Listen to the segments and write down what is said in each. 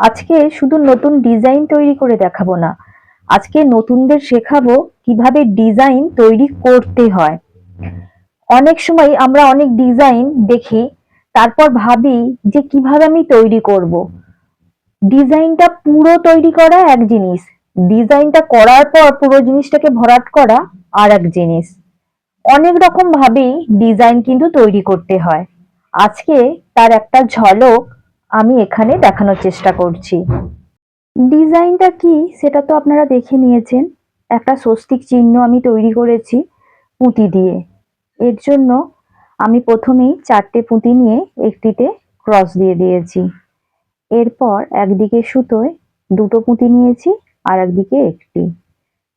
আজকে শুধু নতুন ডিজাইন তৈরি করে দেখাবো না। আজকে নতুনদের শেখাবো কীভাবে ডিজাইন তৈরি করতে হয়। অনেক সময় আমরা অনেক ডিজাইন দেখি, তারপর ভাবি যে কীভাবে আমি তৈরি করব। ডিজাইনটা পুরো তৈরি করা এক জিনিস, ডিজাইনটা করার পর পুরো জিনিসটাকে ভরাট করা আর এক জিনিস। অনেক রকম ভাবেই ডিজাইন কিন্তু তৈরি করতে হয়। আজকে তার একটা ঝলক আমি এখানে দেখানোর চেষ্টা করছি। ডিজাইনটা কি সেটা তো আপনারা দেখে নিয়েছেন। একটা স্বস্তিক চিহ্ন আমি তৈরি করেছি পুঁতি দিয়ে। এর জন্য আমি প্রথমেই চারটে পুঁতি নিয়ে একটিতে ক্রস দিয়ে দিয়েছি। এরপর একদিকে সুতোয় দুটো পুঁতি নিয়েছি আর একদিকে একটি।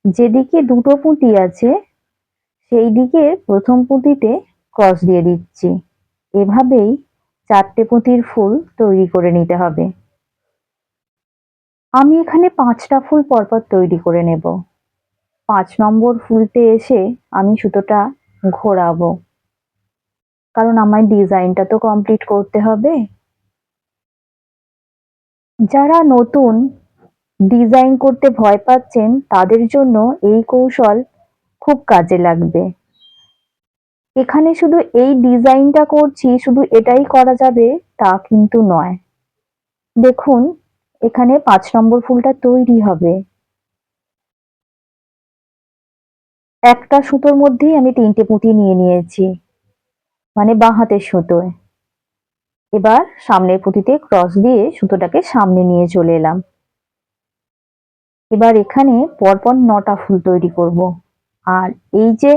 যেদিকে দুটো পুঁতি আছে সেই দিকে প্রথম পুঁতিতে ক্রস দিয়ে দিচ্ছি। এভাবেই চারটে পুঁতির ফুল তৈরি করে নিতে হবে। আমি এখানে পাঁচটা ফুল পরপর তৈরি করে নেব। পাঁচ নম্বর ফুলতে এসে আমি সুতোটা ঘোরাবো। কারণ আমার ডিজাইনটা তো কমপ্লিট করতে হবে। যারা নতুন ডিজাইন করতে ভয় পাচ্ছেন, তাদের জন্য এই কৌশল খুব কাজে লাগবে। এখানে শুধু এই ডিজাইনটা করছি, শুধু এটাই করা যাবে, তা কিন্তু নয়। দেখুন, এখানে পাঁচ নম্বর ফুলটা তৈরি হবে। একটা সুতোর মধ্যেই আমি তিনটে পুঁতি নিয়ে নিয়েছি মানে বাঁ হাতের সুতোয়। এবার সামনের পুঁতিতে ক্রস দিয়ে সুতোটাকে সামনে নিয়ে চলে এলাম। এবার এখানে পরপর নটা ফুল তৈরি করব। আর এই যে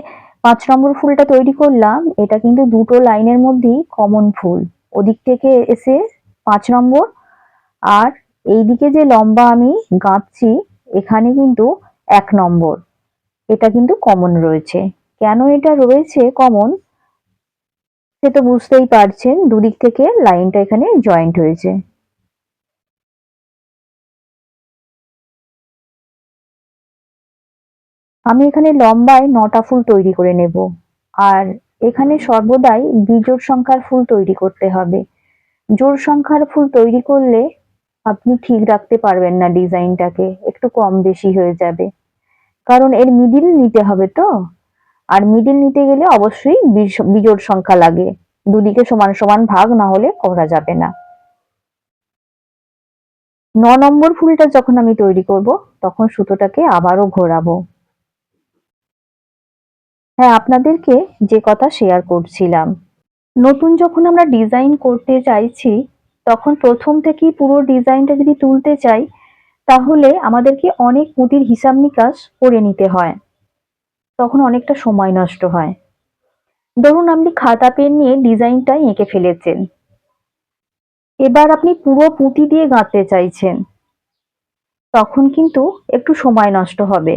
পাঁচ নম্বর ফুলটা তৈরি করলাম, এটা কিন্তু দুটো লাইনের মধ্যেই কমন ফুল। ওদিক থেকে এসে পাঁচ নম্বর, আর এইদিকে যে লম্বা আমি গাঁথছি, এখানে কিন্তু এক নম্বর। এটা কিন্তু কমন রয়েছে। কেন এটা রয়েছে কমন সে তো বুঝতেই পারছেন, দুদিক থেকে লাইনটা এখানে জয়েন্ট হয়েছে। আমি এখানে লম্বায় নটা ফুল তৈরি করে নেব। আর এখানে সর্বদাই বিজোড় সংখ্যার ফুল তৈরি করতে হবে। জোড় সংখ্যার ফুল তৈরি করলে আপনি ঠিক রাখতে পারবেন না ডিজাইনটাকে, একটু কম বেশি হয়ে যাবে। কারণ এর মিডিল নিতে হবে তো? আর মিডিল নিতে গেলে অবশ্যই বিজোড় সংখ্যা লাগে। দুদিকে সমান সমান ভাগ না হলে করা যাবে না। ন নম্বর ফুলটা যখন আমি তৈরি করব, তখন সুতোটাকে আবারও ঘোরাবো। হ্যাঁ আপনাদেরকে যে কথা শেয়ার করছিলাম। নতুন যখন আমরা ডিজাইন করতে চাইছি, তখন প্রথম থেকেই পুরো ডিজাইনটা যদি তুলতে চাই, তাহলে আমাদেরকে অনেক পুঁতির হিসাব নিকাশ করে নিতে হয়। তখন অনেকটা সময় নষ্ট হয়। ধরুন, আপনি খাতা, পেন নিয়ে ডিজাইনটাই এঁকে ফেলেছেন। এবার আপনি পুরো পুঁতি দিয়ে গাঁথতে চাইছেন। তখন কিন্তু একটু সময় নষ্ট হবে।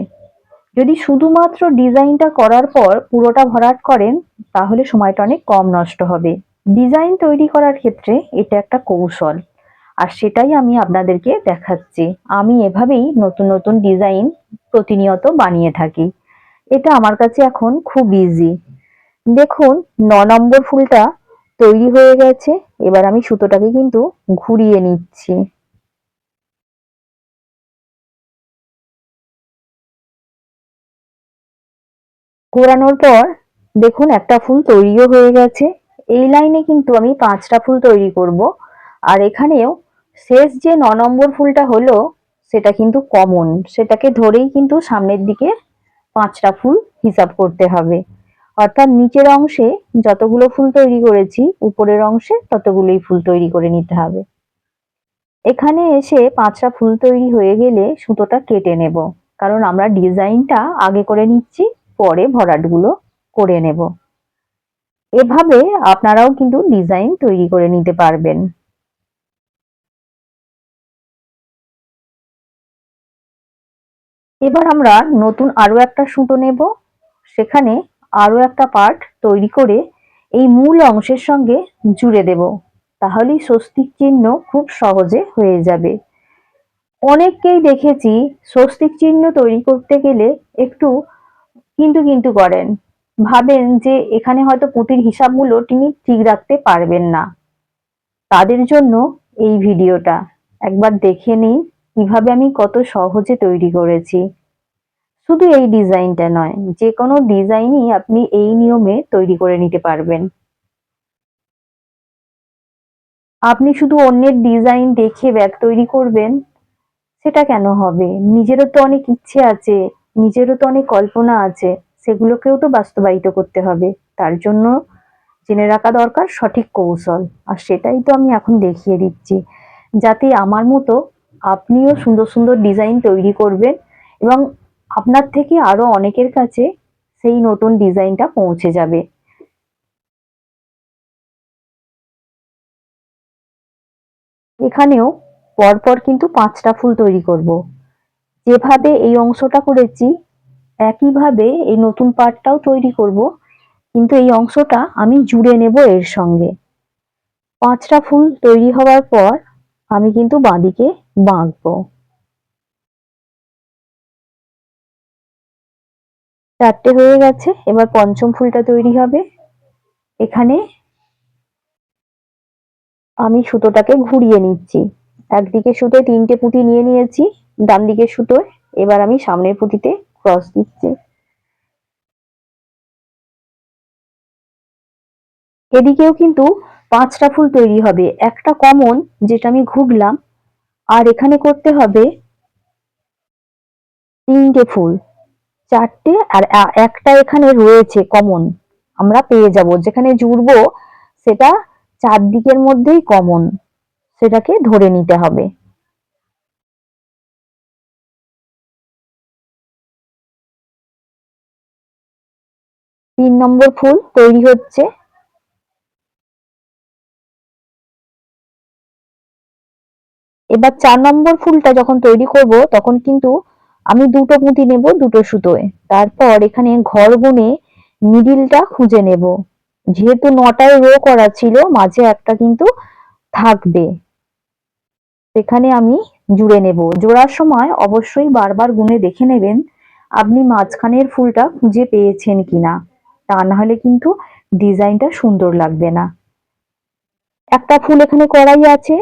যদি শুধুমাত্র ডিজাইনটা করার পর পুরোটা ভরাট করেন, তাহলে সময়টা অনেক কম নষ্ট হবে। ডিজাইন তৈরি করার ক্ষেত্রে এটা একটা কৌশল। আর সেটাই আমি আপনাদেরকে দেখাচ্ছি। আমি এভাবেই নতুন নতুন ডিজাইন প্রতিনিয়ত বানিয়ে থাকি। এটা আমার কাছে এখন খুব ইজি দেখুন, ন নম্বর ফুলটা তৈরি হয়ে গেছে। এবার আমি সুতোটাকে কিন্তু ঘুরিয়ে নিচ্ছি। ঘোরানোর পর দেখুন একটা ফুল তৈরিও হয়ে গেছে। এই লাইনে কিন্তু আমি পাঁচটা ফুল তৈরি করব। আর এখানেও শেষ যে ন নম্বর ফুলটা হলো, সেটা কিন্তু কমন। সেটাকে ধরেই কিন্তু সামনের দিকে পাঁচটা ফুল হিসাব করতে হবে। অর্থাৎ নিচের অংশে যতগুলো ফুল তৈরি করেছি, উপরের অংশে ততগুলোই ফুল তৈরি করে নিতে হবে। এখানে এসে পাঁচটা ফুল তৈরি হয়ে গেলে সুতোটা কেটে নেব। কারণ আমরা ডিজাইনটা আগে করে নিচ্ছি পরে ভরাটগুলো করে নেব। এভাবে আপনারাও কিন্তু ডিজাইন তৈরি করে নিতে পারবেন। এবার আমরা নতুন আরও একটা সুতো নেব। সেখানে আরও একটা পার্ট তৈরি করে এই মূল অংশের সঙ্গে জুড়ে দেব। তাহলেই স্বস্তিক চিহ্ন খুব সহজে হয়ে যাবে। অনেককেই দেখেছি স্বস্তিক চিহ্ন তৈরি করতে গেলে একটু কিন্তু কিন্তু করেন। ভাবেন যে এখানে হয়তো পুঁতির হিসাবগুলো তিনি ঠিক রাখতে পারবেন না। তাদের জন্য এই ভিডিওটা। একবার দেখে নিন কীভাবে আমি কত সহজে তৈরি করেছি। শুধু এই ডিজাইনটা নয়, যে কোনো ডিজাইনই আপনি এই নিয়মে তৈরি করে নিতে পারবেন। আপনি শুধু অন্যের ডিজাইন দেখে ব্যাগ তৈরি করবেন, সেটা কেন হবে? নিজেরও তো অনেক ইচ্ছে আছে। নিজেরও তো অনেক কল্পনা আছে, সেগুলোকেও তো বাস্তবায়িত করতে হবে। তার জন্য জেনে রাখা দরকার সঠিক কৌশল। আর সেটাই তো আমি এখন দেখিয়ে দিচ্ছি, যাতে আমার মতো আপনিও সুন্দর সুন্দর ডিজাইন তৈরি করবেন এবং আপনার থেকে আরও অনেকের কাছে সেই নতুন ডিজাইনটা পৌঁছে যাবে। এখানেও পরপর কিন্তু পাঁচটা ফুল তৈরি করব। যেভাবে এই অংশটা করেছি, একইভাবে এই নতুন পার্টটাও তৈরি করব। কিন্তু এই অংশটা আমি জুড়ে নেব এর সঙ্গে। পাঁচটা ফুল তৈরি হওয়ার পর আমি কিন্তু বাঁদিকে বাঁকবো চারটে হয়ে গেছে, এবার পঞ্চম ফুলটা তৈরি হবে। এখানে আমি সুতোটাকে ঘুরিয়ে নিচ্ছি। একদিকে সুতো তিনটে পুঁতি নিয়ে নিয়েছি ডান দিকে সুতোয়। এবার আমি সামনের পুঁতিতে ক্রস দিচ্ছি। এদিকেও কিন্তু পাঁচটা ফুল তৈরি হবে। একটা কমন যেটা আমি ঘুরলাম আর এখানে করতে হবে তিনটে ফুল। চারটে আর একটা এখানে রয়েছে কমন আমরা পেয়ে যাব। যেখানে জুড়বো সেটা চারদিকের মধ্যেই কমন সেটাকে ধরে নিতে হবে। তিন নম্বর ফুল তৈরি হচ্ছে। এবার চার নম্বর ফুলটা যখন তৈরি করব, তখন কিন্তু আমি দুটো পুঁতি নেব দুটো সুতোয়। তারপর এখানে ঘর গুনে মিডিলটা খুঁজে নেব। যেহেতু নটায় রো করা ছিল, মাঝে একটা কিন্তু থাকবে। সেখানে আমি জুড়ে নেব। জোড়ার সময় অবশ্যই বারবার গুনে দেখে নেবেন, আপনি মাঝখানের ফুলটা খুঁজে পেয়েছেন কিনা। তা না হলে কিন্তু ডিজাইনটা সুন্দর লাগবে না। একটা ফুল এখানে করাই আছে,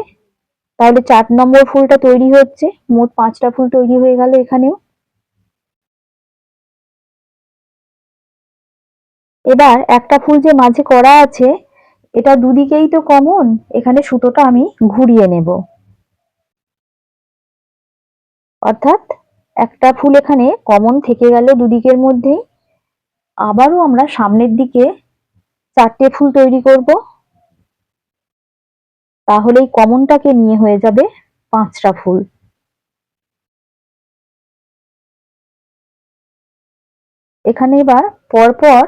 তাহলে চার নম্বর ফুলটা তৈরি হচ্ছে, মোট পাঁচটা ফুল তৈরি হয়ে গেল এখানেও। এবার একটা ফুল যে মাঝে করা আছে, এটা দুদিকেই তো কমন, এখানে সুতোটা আমি ঘুরিয়ে নেব। অর্থাৎ একটা ফুল এখানে কমন থেকে গেল দুদিকের মধ্যেই। আবারও আমরা সামনের দিকে চারটে ফুল তৈরি করব। তাহলে এই কমনটাকে নিয়ে হয়ে যাবে পাঁচটা ফুল। এখানে এবার পরপর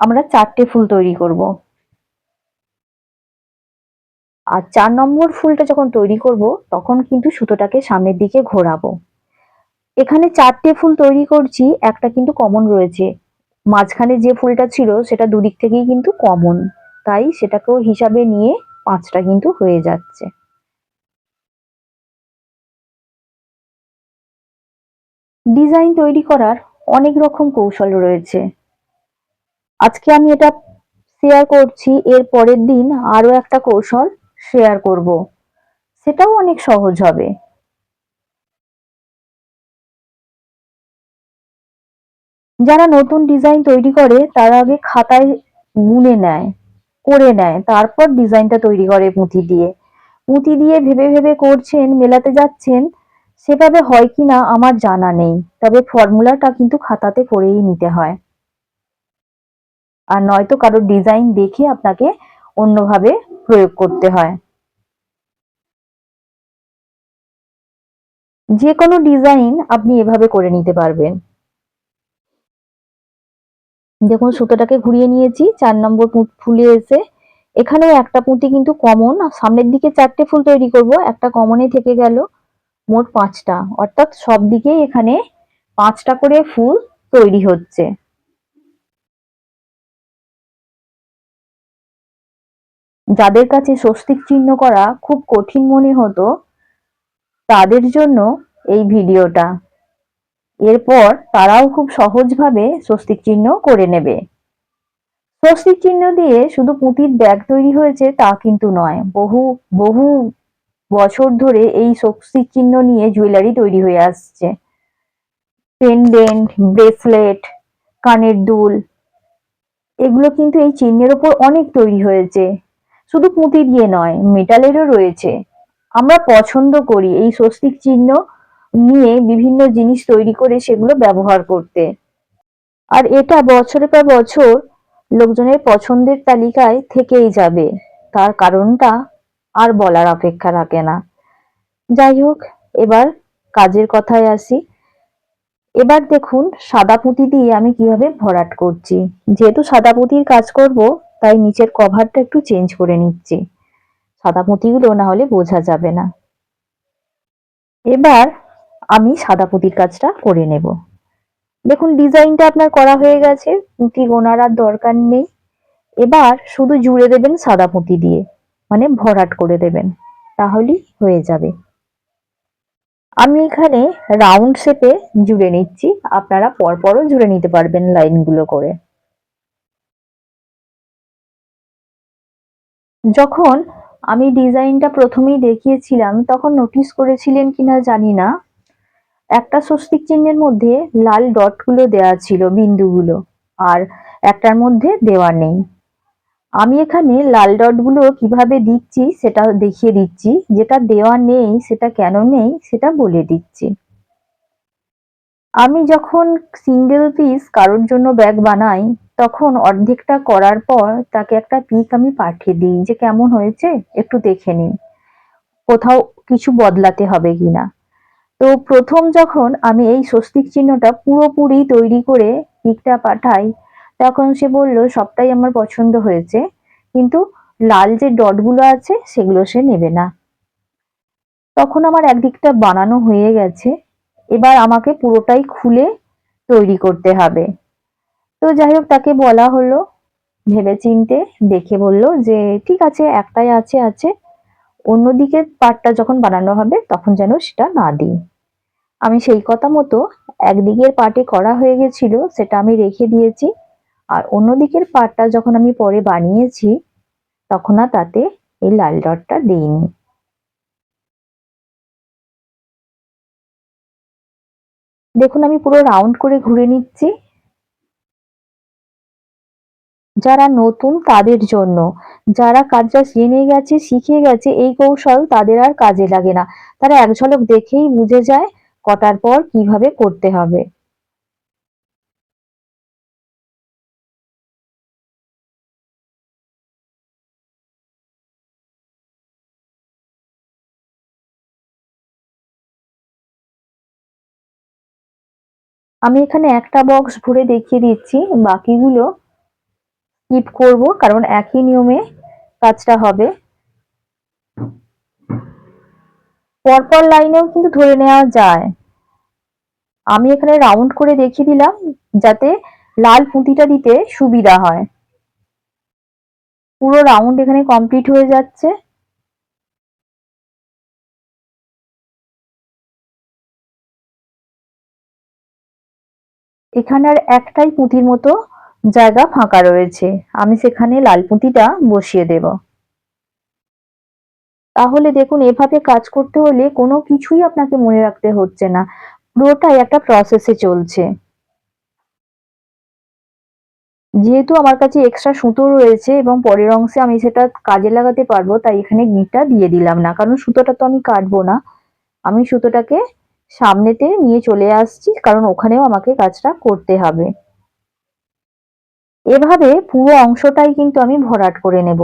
আমরা চারটে ফুল তৈরি করব। আর চার নম্বর ফুলটা যখন তৈরি করব, তখন কিন্তু সুতোটাকে সামনের দিকে ঘোরাবো। এখানে চারটে ফুল তৈরি করছি, একটা কিন্তু কমন রয়েছে। মাঝখানে যে ফুলটা ছিল সেটা দুদিক থেকেই কিন্তু কমন তাই সেটাকেও হিসাবে নিয়ে পাঁচটা কিন্তু হয়ে যাচ্ছে। ডিজাইন তৈরি করার অনেক রকম কৌশল রয়েছে। আজকে আমি এটা শেয়ার করছি, এর পরের দিন আরও একটা কৌশল শেয়ার করব। সেটাও অনেক সহজ হবে। যারা নতুন ডিজাইন তৈরি করে, তারা আগে খাতায় গুনে নেয়, করে নেয়, তারপর ডিজাইনটা তৈরি করে পুঁতি দিয়ে। পুঁতি দিয়ে ভেবে ভেবে করছেন, মেলাতে যাচ্ছেন, সেভাবে হয় কি না আমার জানা নেই। তবে ফর্মুলাটা কিন্তু খাতাতে করেই নিতে হয়। আর নয়তো কারোর ডিজাইন দেখে আপনাকে অন্যভাবে প্রয়োগ করতে হয়। যে কোনো ডিজাইন আপনি এভাবে করে নিতে পারবেন। দেখুন সুতোটাকে ঘুরিয়ে নিয়েছি, চার নম্বর পুঁত ফুলে এসে। এখানেও একটা পুঁতি কিন্তু কমন সামনের দিকে চারটে ফুল তৈরি করব, একটা কমনে থেকে গেল মোট পাঁচটা। অর্থাৎ সব দিকেই এখানে পাঁচটা করে ফুল তৈরি হচ্ছে। যাদের কাছে স্বস্তিক চিহ্ন করা খুব কঠিন মনে হতো, তাদের জন্য এই ভিডিওটা। এরপর তারাও খুব সহজভাবে স্বস্তিক চিহ্ন করে নেবে। স্বস্তিক চিহ্ন দিয়ে শুধু পুঁতির ব্যাগ তৈরি হয়েছে তা কিন্তু নয়, বহু বহু বছর ধরে এই স্বস্তিক চিহ্ন নিয়ে জুয়েলারি তৈরি হয়ে আসছে। পেন্ডেন্ট, ব্রেসলেট, কানের দুল, এগুলো কিন্তু এই চিহ্নের ওপর অনেক তৈরি হয়েছে। শুধু পুঁতি দিয়ে নয়, মেটালেরও রয়েছে। আমরা পছন্দ করি এই স্বস্তিক চিহ্ন নিয়ে বিভিন্ন জিনিস তৈরি করে সেগুলো ব্যবহার করতে। আর এটা বছরের পর বছর লোকজনের পছন্দের তালিকায় থেকেই যাবে। তার কারণটা আর বলার অপেক্ষা রাখে না। যাই হোক, এবার কাজের কথায় আসি। এবার দেখুন সাদা পুঁতি দিয়ে আমি কীভাবে ভরাট করছি। যেহেতু সাদা পুঁতির কাজ করব, তাই নিচের কভারটা একটু চেঞ্জ করে নিচ্ছি। সাদা পুঁতিগুলো না হলে বোঝা যাবে না। এবার আমি সাদা পুঁতির কাজটা করে নেব। দেখুন ডিজাইনটা আপনার করা হয়ে গেছে, পুঁতি গোনার আর দরকার নেই। এবার শুধু জুড়ে দেবেন সাদা পুঁতি দিয়ে মানে ভরাট করে দেবেন, তাহলেই হয়ে যাবে। আমি এখানে রাউন্ড শেপে জুড়ে নিচ্ছি, আপনারা পরপরও জুড়ে নিতে পারবেন লাইনগুলো করে। যখন আমি ডিজাইনটা প্রথমেই দেখিয়েছিলাম, তখন নোটিস করেছিলেন কিনা জানি না একটা স্বস্তিক চিহ্নের মধ্যে লাল ডটগুলো দেওয়া ছিল, বিন্দুগুলো। আর একটার মধ্যে দেওয়া নেই। আমি এখানে লাল ডটগুলো কীভাবে দিচ্ছি সেটা দেখিয়ে দিচ্ছি। যেটা দেওয়া নেই, সেটা কেন নেই, সেটা বলে দিচ্ছি। আমি যখন সিঙ্গেল পিস কারোর জন্য ব্যাগ বানাই, তখন অর্ধেকটা করার পর তাকে একটা পিক আমি পাঠিয়ে দিই যে কেমন হয়েছে, একটু দেখে নিন কোথাও কিছু বদলাতে হবে কিনা। তো প্রথম যখন আমি এই স্বস্তিক চিহ্নটা পুরোপুরি তৈরি করে পিকটা পাঠাই, তখন সে বলল, সবটাই আমার পছন্দ হয়েছে, কিন্তু লাল যে ডটগুলো আছে, সেগুলো সে নেবে না। তখন আমার একদিকটা বানানো হয়ে গেছে। এবার আমাকে পুরোটাই খুলে তৈরি করতে হবে। তো যাই হোক, তাকে বলা হলো ভেবে চিনতে দেখে বলল যে, ঠিক আছে, একটাই আছে আছে। অন্যদিকে পাটটা যখন বানানো হবে, তখন যেন সেটা না দিই। আমি সেই কথা মতো একদিকের পাটে করা হয়ে গেছিল, সেটা আমি রেখে দিয়েছি। আর অন্যদিকের পাটটা যখন আমি পরে বানিয়েছি, তখন আর তাতে এই লাল ডটটা দিইনি। দেখুন, আমি পুরো রাউন্ড করে ঘুরে নিচ্ছি। যারা নতুন তাদের জন্য। যারা কাজটা জেনে গেছে, শিখে গেছে, এই কৌশল তাদের আর কাজে লাগে না। তারা এক ঝলক দেখেই বুঝে যায় কটার পর কীভাবে করতে হবে। আমি এখানে একটা বক্স ভরে দেখিয়ে দিচ্ছি। বাকিগুলো স্কিপ করব, কারণ একই নিয়মে কাজটা হবে। পরপর লাইনেও কিন্তু ধরে নেওয়া যায়। আমি এখানে রাউন্ড করে দেখিয়ে দিলাম, যাতে লাল পুঁতিটা দিতে সুবিধা হয়। পুরো রাউন্ড এখানে কমপ্লিট হয়ে যাচ্ছে। এখানে আর একটাই পুঁতির মতো জায়গা ফাঁকা রয়েছে, আমি সেখানে লাল পুঁতিটা বসিয়ে দেব। তাহলে দেখুন, এভাবে কাজ করতে হলে কোনো কিছুই আপনাকে মনে রাখতে হচ্ছে না, পুরোটাই একটা প্রসেসে চলছে। যেহেতু আমার কাছে এক্সট্রা সুতো রয়েছে এবং পরের অংশে আমি সেটা কাজে লাগাতে পারব, তাই এখানে গিঁটটা দিয়ে দিলাম না, কারণ সুতোটা তো আমি কাটবো না। আমি সুতোটাকে সামনেতে নিয়ে চলে আসছি, কারণ ওখানেও আমাকে কাজটা করতে হবে। এভাবে পুরো অংশটাই কিন্তু আমি ভরাট করে নেব।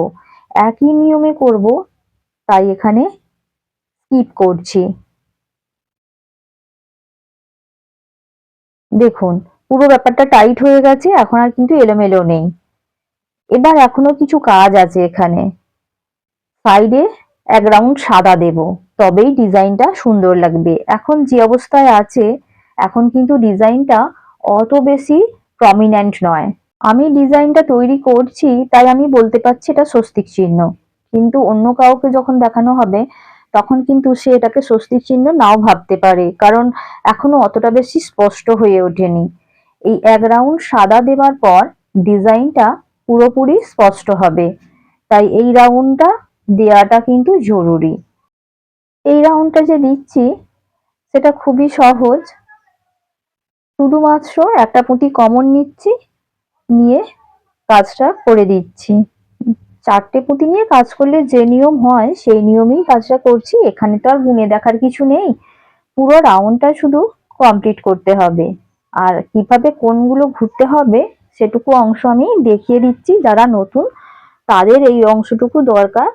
একই নিয়মে করব, তাই এখানে স্কিপ করছি। দেখুন, পুরো ব্যাপারটা টাইট হয়ে গেছে, এখন আর কিন্তু এলোমেলো নেই। এবার এখনও কিছু কাজ আছে এখানে। সাইডে এক রাউন্ড সাদা দেব, তবেই ডিজাইনটা সুন্দর লাগবে। এখন যে অবস্থায় আছে, এখন কিন্তু ডিজাইনটা অত বেশি প্রমিনেন্ট নয়। আমি ডিজাইনটা তৈরি করছি, তাই আমি বলতে পারছি এটা স্বস্তিক চিহ্ন। কিন্তু অন্য কাউকে যখন দেখানো হবে, তখন কিন্তু সে এটাকে স্বস্তিক চিহ্ন নাও ভাবতে পারে, কারণ এখনও অতটা বেশি স্পষ্ট হয়ে ওঠেনি। এই এক রাউন্ড সাদা দেওয়ার পর ডিজাইনটা পুরোপুরি স্পষ্ট হবে। তাই এই রাউন্ডটা দেওয়াটা কিন্তু জরুরি। এই রাউন্ডটা যে দিচ্ছি, সেটা খুবই সহজ। শুধুমাত্র একটা পুঁতি কমন নিচ্ছি নিয়ে কাজটা করে দিচ্ছি। চারটে পুঁতি নিয়ে কাজ করলে যে নিয়ম হয়, সেই নিয়মেই কাজটা করছি। এখানে তো আর গুনে দেখার কিছু নেই। পুরো রাউন্ডটা শুধু কমপ্লিট করতে হবে। আর কীভাবে কোনগুলো ঘুরতে হবে, সেটুকু অংশ আমি দেখিয়ে দিচ্ছি। যারা নতুন, তাদের এই অংশটুকু দরকার,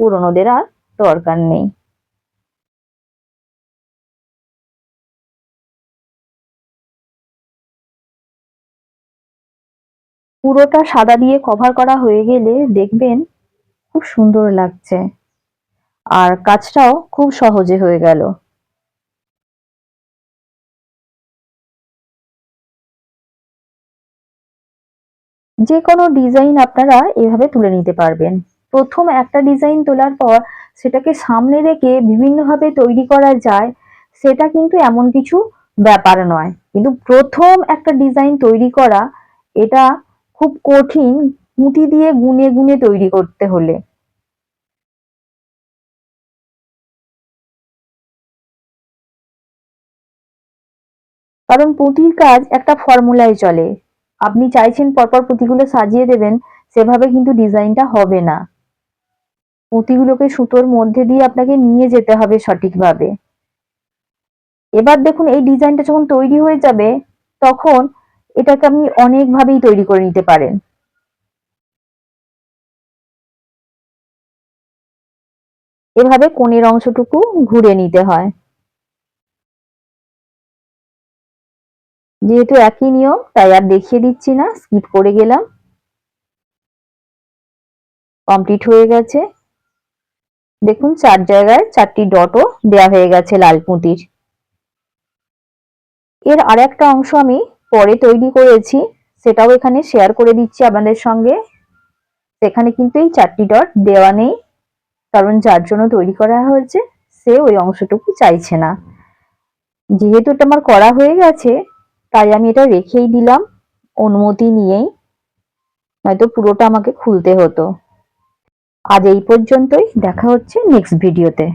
পুরনোদের আর দরকার নেই। পুরোটা সাদা দিয়ে কভার করা হয়ে গেলে দেখবেন খুব সুন্দর লাগছে। আর কাজটাও খুব সহজে হয়ে গেল। যে কোনো ডিজাইন আপনারা এভাবে তুলে নিতে পারবেন। প্রথম একটা ডিজাইন তোলার পর সেটাকে সামনে রেখে বিভিন্নভাবে তৈরি করা যায়, সেটা কিন্তু এমন কিছু ব্যাপার নয়। কিন্তু প্রথম একটা ডিজাইন তৈরি করা, এটা খুব কঠিন পুঁতি দিয়ে গুনে গুনে তৈরি করতে হলে। কারণ পুঁতির কাজ একটা ফর্মুলায় চলে। আপনি চাইছেন পরপর পুঁতিগুলো সাজিয়ে দেবেন, সেভাবে কিন্তু ডিজাইনটা হবে না। পুঁতিগুলোকে সুতোর মধ্যে দিয়ে আপনাকে নিয়ে যেতে হবে সঠিকভাবে। এবার দেখুন, এই ডিজাইনটা যখন তৈরি হয়ে যাবে, তখন এটাকে আপনি অনেকভাবেই তৈরি করে নিতে পারেন। এভাবে কোণের অংশটুকু ঘুরে নিতে হয়। যেহেতু একই নিয়ম, তাই আর দেখিয়ে দিচ্ছি না, স্কিপ করে গেলাম। কমপ্লিট হয়ে গেছে। দেখুন, চার জায়গায় চারটি ডটও দেয়া হয়ে গেছে লাল পুঁতির। এর আর একটা অংশ আমি পরে তৈরি করেছি, সেটাও এখানে শেয়ার করে দিচ্ছি আপনাদের সঙ্গে। সেখানে কিন্তু এই চারটি ডট দেওয়া নেই, কারণ যার জন্য তৈরি করা হয়েছে, সে ওই অংশটুকু চাইছে না। যেহেতু এটা আমার করা হয়ে গেছে, তাই আমি এটা রেখেই দিলাম, অনুমতি নিয়েই। নয়তো পুরোটা আমাকে খুলতে হতো। আজ এই পর্যন্তই, দেখা হচ্ছে নেক্সট ভিডিওতে